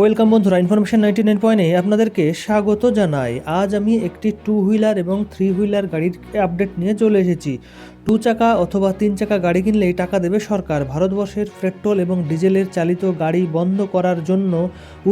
Welcome বন্ধুরা information ninety nine পয়েন্টে আপনাদেরকে স্বাগত জানাই। আজ আমি একটি টু হুইলার এবং থ্রি হুইলার গাড়ির আপডেট নিয়ে চলে এসেছি। টু চাকা অথবা তিন চাকা গাড়ি কিনলেই টাকা দেবে সরকার। ভারতবর্ষের পেট্রোল এবং ডিজেলের চালিত গাড়ি বন্ধ করার জন্য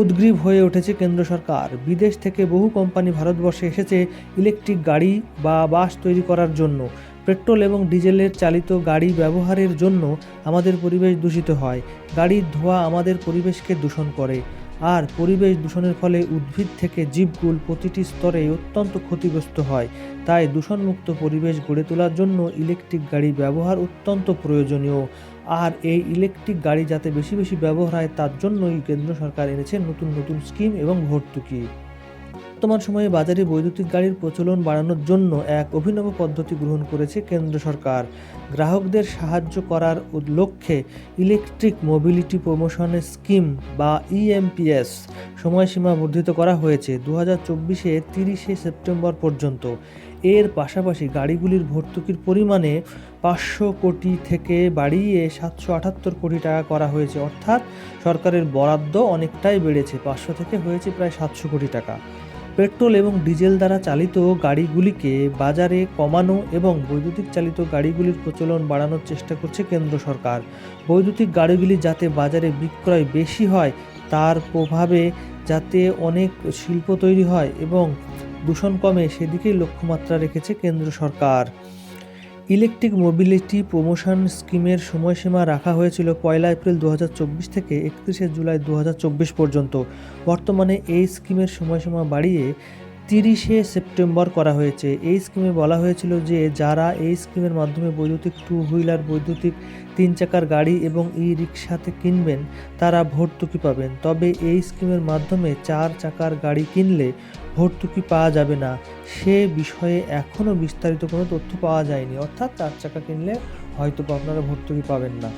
উদ্গ্রীব হয়ে উঠেছে কেন্দ্র সরকার। বিদেশ থেকে বহু কোম্পানি ভারতবর্ষে এসেছে ইলেকট্রিক গাড়ি বা বাস তৈরি করার জন্য। পেট্রোল এবং ডিজেলের চালিত গাড়ি ব্যবহারের জন্য আমাদের পরিবেশ দূষিত হয়। গাড়ির ধোঁয়া আমাদের পরিবেশকে দূষণ করে। আর পরিবেশ দূষণের ফলে উদ্ভিদ থেকে জীবকুল প্রতিটি স্তরে অত্যন্ত ক্ষতিগ্রস্ত হয়। তাই দূষণমুক্ত পরিবেশ গড়ে তোলার জন্য ইলেকট্রিক গাড়ি ব্যবহার অত্যন্ত প্রয়োজনীয়। আর এই ইলেকট্রিক গাড়ি যাতে বেশি বেশি ব্যবহার হয়, তার জন্যই কেন্দ্র সরকার এনেছে নতুন নতুন স্কিম এবং ভর্তুকি। বর্তমান সময়ে বাজারে বৈদ্যুতিক গাড়ির প্রচলন বাড়ানোর জন্য এক অভিনব পদ্ধতি গ্রহণ করেছে কেন্দ্র সরকার। গ্রাহকদের সাহায্য করার লক্ষ্যে ইলেকট্রিক মোবিলিটি প্রমোশনের স্কিম বা ইএমপিএস সময়সীমা বর্ধিত করা হয়েছে দু হাজার চব্বিশে তিরিশে সেপ্টেম্বর পর্যন্ত। এর পাশাপাশি গাড়িগুলির ভর্তুকির পরিমাণে পাঁচশো কোটি থেকে বাড়িয়ে সাতশো আটাত্তর কোটি টাকা করা হয়েছে। অর্থাৎ সরকারের বরাদ্দ অনেকটাই বেড়েছে, পাঁচশো থেকে হয়েছে প্রায় সাতশো কোটি টাকা। পেট্রোল এবং ডিজেল দ্বারা চালিত গাড়িগুলিকে বাজারে কমানো এবং বৈদ্যুতিক চালিত গাড়িগুলির প্রচলন বাড়ানোর চেষ্টা করছে কেন্দ্র সরকার। বৈদ্যুতিক গাড়িগুলি যাতে বাজারে বিক্রয় বেশি হয়, তার প্রভাবে যাতে অনেক শিল্প তৈরি হয় এবং দূষণ কমে, সেদিকেই লক্ষ্যমাত্রা রেখেছে কেন্দ্র সরকার। ইলেকট্রিক মোবিলিটি প্রমোশন স্কিমের সময়সীমা রাখা হয়েছিল পয়লা এপ্রিল দু হাজার চব্বিশ থেকে একত্রিশে জুলাই দু হাজার চব্বিশ পর্যন্ত। বর্তমানে এই স্কিমের সময়সীমা বাড়িয়ে তিরিশে সেপ্টেম্বর করা হয়েছে। এই স্কিমে বলা হয়েছিল যে, যারা এই স্কিমের মাধ্যমে বৈদ্যুতিক টু হুইলার বৈদ্যুতিক তিন চাকার গাড়ি এবং ই রিক্সাতে কিনবেন, তারা ভর্তুকি পাবেন। তবে এই স্কিমের মাধ্যমে চার চাকার গাড়ি কিনলে ভর্তুকি পাওয়া যাবে না। সে বিষয়ে এখনও বিস্তারিত কোনো তথ্য পাওয়া যায়নি। অর্থাৎ চার চাকা কিনলে হয়তো আপনারা ভর্তুকি পাবেন না।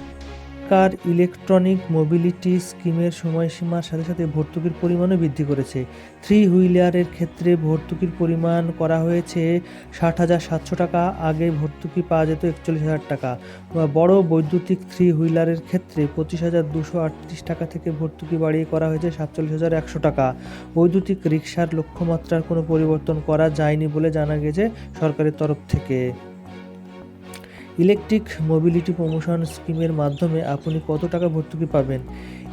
সরকার ইলেকট্রনিক মোবিলিটি স্কিমের সময়সীমার সাথে সাথে ভর্তুকির পরিমাণও বৃদ্ধি করেছে। থ্রি হুইলারের ক্ষেত্রে ভর্তুকির পরিমাণ করা হয়েছে ষাট হাজার সাতশো টাকা, আগে ভর্তুকি পাওয়া যেত একচল্লিশ হাজার টাকা। বড় বৈদ্যুতিক থ্রি হুইলারের ক্ষেত্রে পঁচিশ হাজার দুশো আটত্রিশ টাকা থেকে ভর্তুকি বাড়িয়ে করা হয়েছে সাতচল্লিশ হাজার একশো টাকা। বৈদ্যুতিক রিক্সার লক্ষ্যমাত্রার কোনো পরিবর্তন করা যায়নি বলে জানা গেছে সরকারের তরফ থেকে। ইলেকট্রিক মোবিলিটি প্রমোশন স্কিমের মাধ্যমে আপনি কত টাকা ভর্তুকি পাবেন?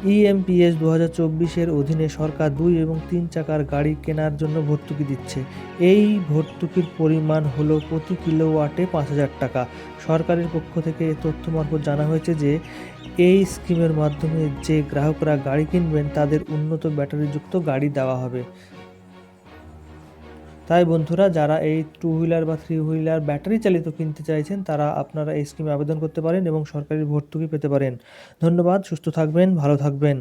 E ইএমপিএস দু হাজার চব্বিশের অধীনে সরকার দুই এবং তিন চাকার গাড়ি কেনার জন্য ভর্তুকি দিচ্ছে। এই ভর্তুকির পরিমাণ হলো প্রতি কিলোওয়াটে পাঁচ হাজার টাকা। সরকারের পক্ষ থেকে তথ্য মারফত জানা হয়েছে যে, এই স্কিমের মাধ্যমে যে গ্রাহকরা গাড়ি কিনবেন, তাদের উন্নত ব্যাটারিযুক্ত গাড়ি দেওয়া হবে। তাই বন্ধুরা, যারা এই টু হুইলার বা থ্রি হুইলার ব্যাটারি চালিত কিনতে চাইছেন, তারা আপনারা এই স্কিমে আবেদন করতে পারেন এবং সরকারি ভর্তুকি পেতে পারেন। ধন্যবাদ, সুস্থ থাকবেন, ভালো থাকবেন।